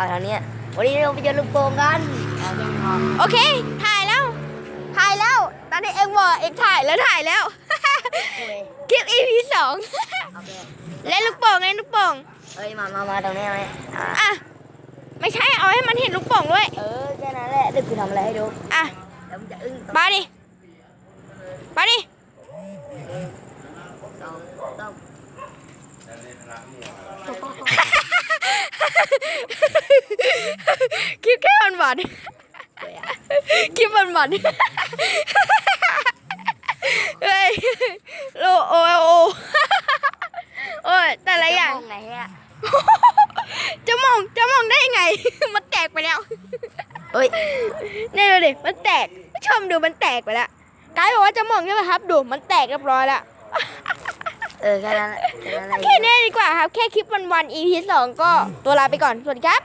เอาทางเนี้ยวันนี้เราไปเจอลูกโป่งกันเอาแค่นี้พอโอเค ถ่ายแล้ว ถ่ายแล้ว ตอนนี้เอ็งบอกเอ็งถ่ายแล้วถ่ายแล้วโอ้ยคลิป EP สองโอเคเล่นลูกโป่งเล่นลูกโป่งเอ้ยมามามาตรงนี้ไหมอะอะไม่ใช่เอาให้มันเห็นลูกโป่งด้วย เออแค่นั้นแหละเดี๋ยวกูทำอะไรให้ดู อะแล้วมึงจะอึ้งตรงมาดิมาดิสองสาม คลิปแค่วันวันเดี๋ยวๆคลิปวันวันๆเฮ้ยโลโอโอโอ้ยแต่ละอย่างจมงไหนฮะจะมองจะมองได้ยังไง มันแตกไปแล้วเฮ้ยนี่ดูดิมันแตกผู้ชมดูมันแตกไปแล้วไกด์บอกว่าจะมองใช่ไหมครับ ดูมันแตกเรียบร้อยแล้ว เออแค่นั้นแหละแค่นั้นแหละ แค่นี้ดีกว่าครับ แค่คลิปวันวันๆ EP สองก็ตัวลาไปก่อน สวัสดีครับ